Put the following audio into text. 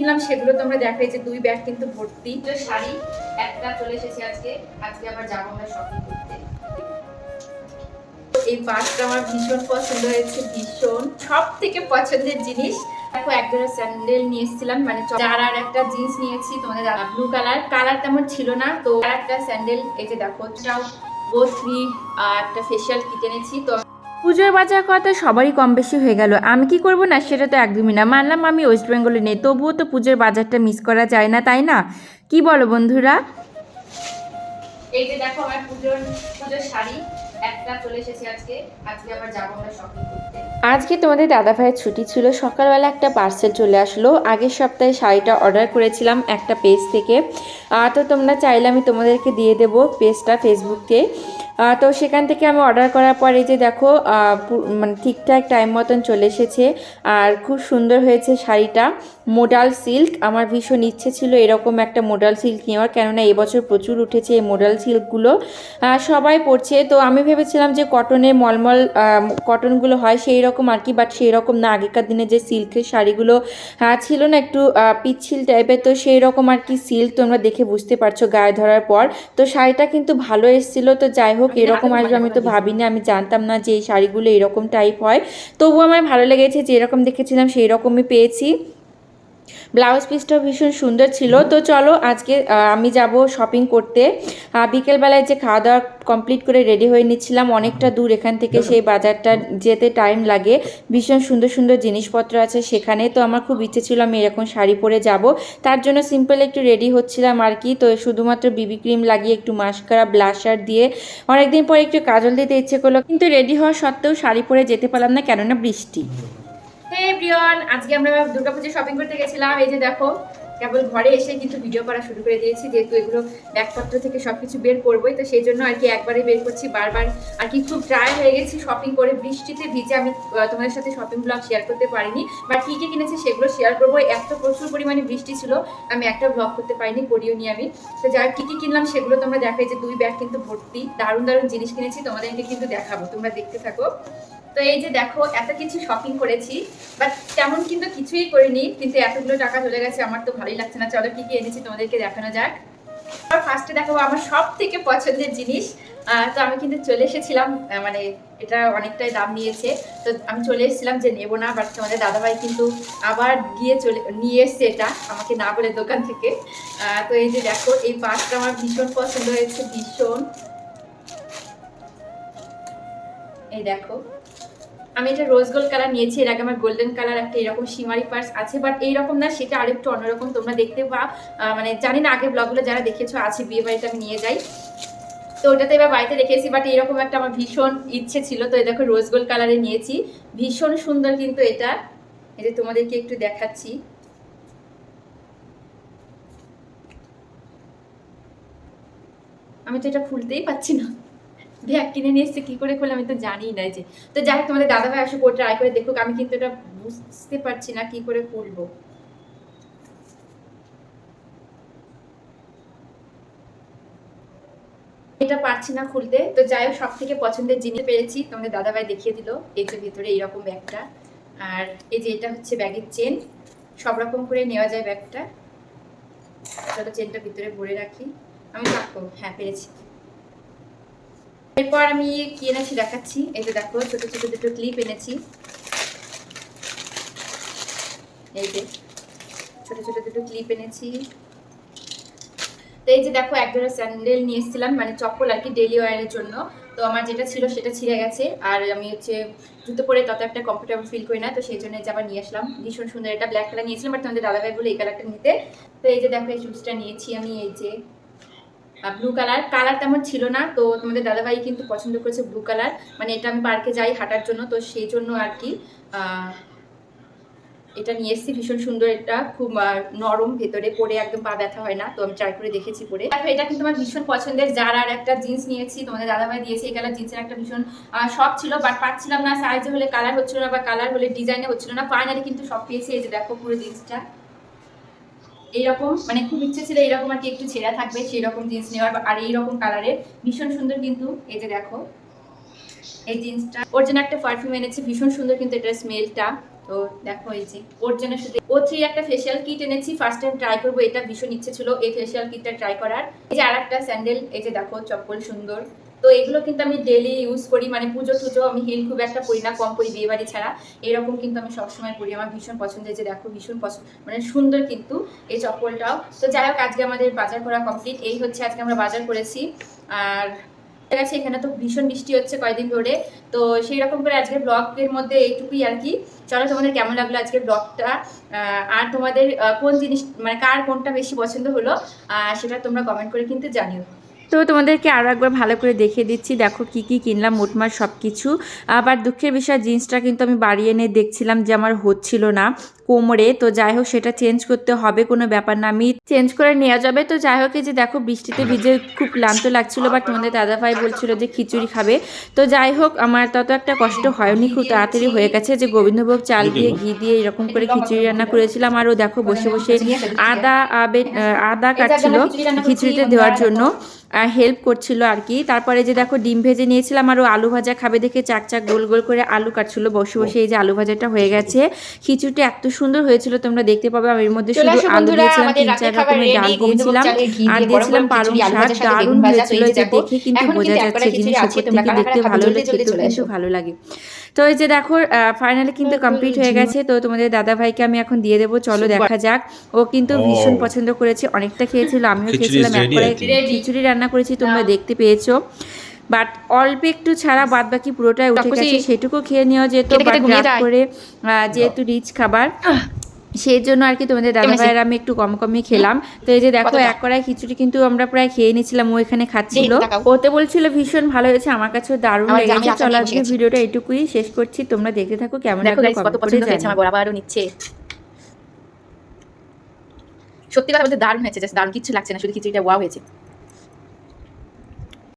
কিনলাম সেগুলো তোমরা দেখো এই যে দুই ব্যাগ কিন্তু ভর্তি। তো শাড়ি একটা চলে এসেছে আজকে। আজকে আবার যাব আমরা শপিং করতে। এই পার্সটা আমার ভীষণ পছন্দ হয়েছে ভীষণ। সব থেকে পছন্দের জিনিস দেখো এক জোড়া স্যান্ডেল নিয়ে এসেছিলাম মানে যার আর একটা জিন্স নিয়েছি তোমাদের ব্লু কালার কালার তেমন ছিল না তো আর একটা স্যান্ডেল এই যে দেখো এটাও বোথ ফ্রি একটা ফেশিয়াল কিট এনেছি তো পুজোর বাজার তো সবারই কম বেশি হয়ে গেল। আমি কি করব না সেটা তো একদমই না। মানলাম আমি ওয়েস্ট বেঙ্গলে নেই। তবুও তো পুজোর বাজারটা মিস করা যায় না তাই না? কি বলো বন্ধুরা? এই যে দেখো আমার পুজোর পুজোর শাড়ি একটা চলে এসেছে আজকে। আজকে আবার যাব আমরা শপিং করতে। আজকে তোমাদের দাদা ভাইয়ের ছুটি ছিল। সকালবেলা একটা পার্সেল চলে আসলো। আগের সপ্তাহে শাড়িটা অর্ডার করেছিলাম একটা পেজ থেকে। তো তোমরা চাইলে আমি তোমাদেরকে দিয়ে দেবো পেজটা ফেসবুকে তো সেখান থেকে আমি অর্ডার করার পরে যে দেখো মানে ঠিকঠাক টাইম মতন চলে এসেছে। আর খুব সুন্দর হয়েছে শাড়িটা। মোডাল সিল্ক আমার ভীষণ ইচ্ছে ছিল এরকম একটা মোডাল সিল্ক নেওয়ার, কেননা এবছর প্রচুর উঠেছে এই মোডাল সিল্কগুলো সবাই পরছে। তো আমি ভেবেছিলাম যে কটনের মলমল কটনগুলো হয় সেই রকম আর কি বাট সেই রকম না। আগেকার দিনে যে সিল্কের শাড়িগুলো ছিল না একটু পিচ্ছিল টাইপের তো সেই রকম আর কি সিল্ক তোমরা দেখে বুঝতে পারছ গায়ে ধরার পর। তো শাড়িটা কিন্তু ভালো এসেছিল। তো যাই হোক এরকম আসবে আমি তো ভাবিনি আমি জানতাম না যে এই শাড়িগুলো এরকম টাইপ হয়। তবুও আমার ভালো লেগেছে যেরকম দেখেছিলাম সেই রকমই পেয়েছি। ব্লাউজ পিসটাও ভীষণ সুন্দর ছিল। তো চলো আজকে আমি যাব শপিং করতে। বিকেলবেলায় যে খাওয়া দাওয়া কমপ্লিট করে রেডি হয়ে নিচ্ছিলাম অনেকটা দূর এখান থেকে সেই বাজারটা যেতে টাইম লাগে। ভীষণ সুন্দর সুন্দর জিনিসপত্র আছে সেখানে। তো আমার খুব ইচ্ছে ছিল আমি এরকম শাড়ি পরে যাব। তার জন্য সিম্পল একটু রেডি হচ্ছিলাম আর কি। তো শুধুমাত্র বিবি ক্রিম লাগিয়ে একটু মাস্কারা ব্লাশার দিয়ে অনেকদিন পরে একটু কাজল দিতে ইচ্ছে করল। কিন্তু রেডি হওয়া সত্ত্বেও শাড়ি পরে যেতে পারলাম না কেননা বৃষ্টি। হে প্রিয়ন আজকে আমরা দুর্গাপুজো শপিং করতে গেছিলাম। এই যে দেখো, কেবল ঘরে এসে কিন্তু ভিডিও করা শুরু করে দিয়েছি, যেহেতু এগুলো ব্যাগপত্র থেকে সবকিছু বের করবোই, তো সেই জন্য আর কি একবারে বের করছি বারবার। আর কি খুব ড্রাই হয়ে গেছি শপিং করে, বৃষ্টিতে ভিজে আমি তোমাদের সাথে শপিং ব্লগ শেয়ার করতে পারিনি, বা কী কী কিনেছি সেগুলো শেয়ার করব। এত প্রচুর পরিমাণে বৃষ্টি ছিল, আমি একটা ব্লগ করতে পারিনি, করিও নি আমি। তো যার কী কী কিনলাম সেগুলো তোমরা দেখো যে দুই ব্যাগ কিন্তু ভর্তি, দারুণ দারুণ জিনিস কিনেছি, তোমাদেরকে কিন্তু দেখাবো, তোমরা দেখতে থাকো। তো এই যে দেখো, এত কিছু শপিং করেছি বাট তেমন কিন্তু কিছুই করিনি, কিন্তু এতগুলো টাকা চলে গেছে, আমার তো ভালোই লাগছে না। চলো কি কি এনেছি তোমাদেরকে দেখানো যাক। আর ফার্স্টে দেখাবো আমার সব থেকে পছন্দের জিনিস। তো আমি কিন্তু চলে এসেছিলাম মানে এটা অনেকটাই দাম নিয়েছে। তো আমি চলে এসেছিলাম যে নেব না বাট তোমাদের দাদাভাই কিন্তু আবার গিয়ে চলে, নিয়ে এসছে এটা, আমাকে না বলে দোকান থেকে। তো এই যে দেখো, এই পার্সটা আমার ভীষণ পছন্দ হয়েছে, ভীষণ। এই দেখো। আমি এটা রোজ গোল্ড কালার নিয়েছি, এর আগে আমার গোল্ডেন কালার একটা এরকম সিমারি পার্স আছে বাট এইরকম না, সেটা আরেকটু অন্যরকম তোমরা দেখতে পা মানে জানি না আগে ব্লগগুলো যারা দেখেছ, আছে, বিয়ে বাড়িতে আমি নিয়ে যাই। তো ওটাতে এবার বাড়িতে রেখেছি বাট এরকম একটা আমার ভীষণ ইচ্ছে ছিল। তো দেখো রোজ গোল্ড কালারে নিয়েছি। ভীষণ সুন্দর কিন্তু এটা। যে তোমাদেরকে একটু দেখাচ্ছি। আমি তো এটা খুলতেই পাচ্ছি না। ব্যাগ কিনে নিয়ে এসছে, কি করে খুলে আমি তো জানি না যে। তো যাই হোক, তোমাদের দাদা ভাই আসুক ও ট্রাই করে দেখুক, আমি কিন্তু এটা বুঝতে পারছি না, কি করে খুলবো এটা পারছি না খুলতে। তো যাই হোক সব থেকে পছন্দের জিনিস পেরেছি তোমাদের দাদা ভাই দেখিয়ে দিল, এই যে ভিতরে এইরকম ব্যাগটা। আর এই যে এটা হচ্ছে ব্যাগের চেন সব রকম করে নেওয়া যায় ব্যাগটা। চলো চেনটা ভিতরে ভরে রাখি। আমি রাখব হ্যাঁ পেরেছি। এরপর আমি কি এনেছি দেখাচ্ছি? এই যে দেখো, ছোট ছোট দুটো ক্লিপ এনেছি। এই যে, ছোট ছোট দুটো ক্লিপ এনেছি। তো এই যে দেখো এক জোড়া স্যান্ডেল নিয়ে এসেছিলাম মানে চপ্পল আর কি ডেলি ওয়ারের জন্য। তো আমার যেটা ছিল সেটা ছিঁড়ে গেছে। আর আমি হচ্ছে জুতো পরে তত একটা কমফোর্টেবল ফিল করি না, তো সেই জন্য আবার নিয়ে আসলাম। ভীষণ সুন্দর, এটা ব্ল্যাক কালার নিয়েছিলাম বাট তোমাদের দাদাভাই বলে এই কালারটা নিতে। তো এই যে দেখো, এই শুজটা নিয়েছি আমি, এই যে ব্লু কালার কালার তেমন ছিল না। তো তোমাদের দাদাভাই কিন্তু পছন্দ করেছে ব্লু কালার মানে এটা আমি পার্কে যাই হাঁটার জন্য, তো সেই জন্য আর কি এটা নিয়ে এসেছি। ভীষণ সুন্দর এটা খুব নরম ভেতরে পরে একদম পা ব্যথা হয় না, তো আমি ট্রাই করে দেখেছি পরে। এটা কিন্তু আমার ভীষণ পছন্দের, যার আর একটা জিন্স নিয়েছি, তোমাদের দাদাভাই দিয়েছে। এই কালার জিন্সের একটা ভীষণ শখ ছিল বাট পাচ্ছিলাম না। সাইজে হলে কালার হচ্ছিল না, বা কালার হলে ডিজাইনে হচ্ছিল না। ফাইনালি কিন্তু সব পেয়েছি। এই যে দেখো পুরো জিন্সটা এইরকম মানে খুব ইচ্ছে ছিল এইরকম আর কি একটু ছেঁড়া থাকবে সেই রকম জিন্স নেওয়ার আর এইরকম কালারের ভীষণ সুন্দর কিন্তু, এই যে দেখো, এই জিন্সটা ওর জন্য একটা পারফিউম এনেছি, ভীষণ সুন্দর কিন্তু এটার স্মেলটা তো দেখো এই যে, ওর জন্য শুধু ও থ্রি একটা ফেসিয়াল কিট এনেছি ফার্স্ট টাইম ট্রাই করব, এটা ভীষণ ইচ্ছে ছিল এই ফেসিয়াল কিটটা ট্রাই করার। এই যে আর একটা স্যান্ডেল এই যে দেখো, চপ্পল সুন্দর। তো এগুলো কিন্তু আমি ডেলি ইউজ করি মানে পুজো টুজো আমি হিল খুব একটা পরি না, কম পরি বিয়ে বাড়ি ছাড়া। এরকম কিন্তু আমি সবসময় পরি আমার ভীষণ পছন্দ যে দেখো, ভীষণ পছন্দ মানে সুন্দর কিন্তু এই চপ্পলটাও। তো যাই হোক, আজকে আমাদের বাজার করা কমপ্লিট এই হচ্ছে আজকে আমরা বাজার করেছি। আর ঠিক আছে, এখানে তো ভীষণ বৃষ্টি হচ্ছে কয়েকদিন ধরে। তো সেই রকম করে আজকের ব্লগের মধ্যে এইটুকুই আর কি। চলো, তোমাদের কেমন লাগল আজকের ব্লগটা আর তোমাদের কোন জিনিস মানে কার কোনটা বেশি পছন্দ হলো সেটা তোমরা কমেন্ট করে কিন্তু জানিও। তো তোমাদেরকে আরও একবার ভালো করে দেখিয়ে দিচ্ছি। দেখো কি কি কিনলাম মোটমাট সব কিছু আবার দুঃখের বিষয় জিন্সটা কিন্তু আমি বাড়িয়ে এনে দেখছিলাম যে আমার হচ্ছিল না কোমরে। তো যাই হোক সেটা চেঞ্জ করতে হবে কোনো ব্যাপার না। আমি চেঞ্জ করে নেওয়া যাবে। তো যাই হোক এই যে দেখো বৃষ্টিতে ভিজে খুব ক্লান্ত লাগছিল। বাট তোমাদের দাদাভাই বলছিল যে খিচুড়ি খাবে। তো যাই হোক আমার তত একটা কষ্ট হয়নি। খুব তাড়াতাড়ি হয়ে গেছে যে গোবিন্দভোগ চাল দিয়ে ঘি দিয়ে এরকম করে খিচুড়ি রান্না করেছিলাম। আর ও দেখো বসে বসে আদা আবে- আদা কাটছিল খিচুড়িতে দেওয়ার জন্য। হেল্প করছিল আর কি তারপরে যে দেখো ডিম ভেজে নিয়েছিলাম আর ও আলু ভাজা খাবে দেখে চাক চাক গোল গোল করে আলু কাটছিল বসে বসে এই যে আলু ভাজাটা হয়ে গেছে। খিচুড়িটা এত সুন্দর হয়েছিল তোমরা দেখতে পাবে। আমি এর মধ্যে শুধু আলু দিয়েছিলাম তিন চার রকমের ডাল দিয়েছিলাম আর দিয়েছিলাম পালং শাক দারুণ হয়েছিল এই যে দেখে কিন্তু বোঝা যাচ্ছে জিনিস কারা দেখতে ভালো হলে খেতেও কিন্তু ভালো লাগে। তো এই যে দেখো ফাইনালি কিন্তু কমপ্লিট হয়ে গেছে। তো তোমাদের দাদা ভাইকে আমি এখন দিয়ে দেবো। চলো দেখা যাক। ও কিন্তু ভীষণ পছন্দ করেছে অনেকটা খেয়েছিল আমিও খেয়েছিলাম একবারে. খিচুড়ি রান্না করেছি তোমরা দেখতে পেয়েছ। বাট অল্প একটু ছাড়া বাদ বাকি পুরোটাই উঠে গেছে সেটুকু খেয়ে নেওয়া যেত বাট যায়। করে যেহেতু রিচ খাবার। সেই জন্য আর কি তোমাদের দাদা ভাইয়ের আমি একটু কম কমই খেলাম। তো এই যে দেখো এক কড়াই খিচুড়ি কিন্তু আমরা প্রায় খেয়ে নিয়েছিলাম ও এখানে খাচ্ছিল। ওতে বলছিল ভীষণ ভালো হয়েছে আমার কাছেও দারুণ লেগেছে। চলো আজকে ভিডিওটা এটুকুই শেষ করছি। তোমরা দেখতে থাকো কেমন লাগল কত পছন্দ হয়েছে। আমার বড় আবারও নিচ্ছে। সত্যি কথা বলতে দারুণ হয়েছে জাস্ট দারুণ কিছু লাগছে না শুধু খিচুড়িটা ওয়াও হয়েছে।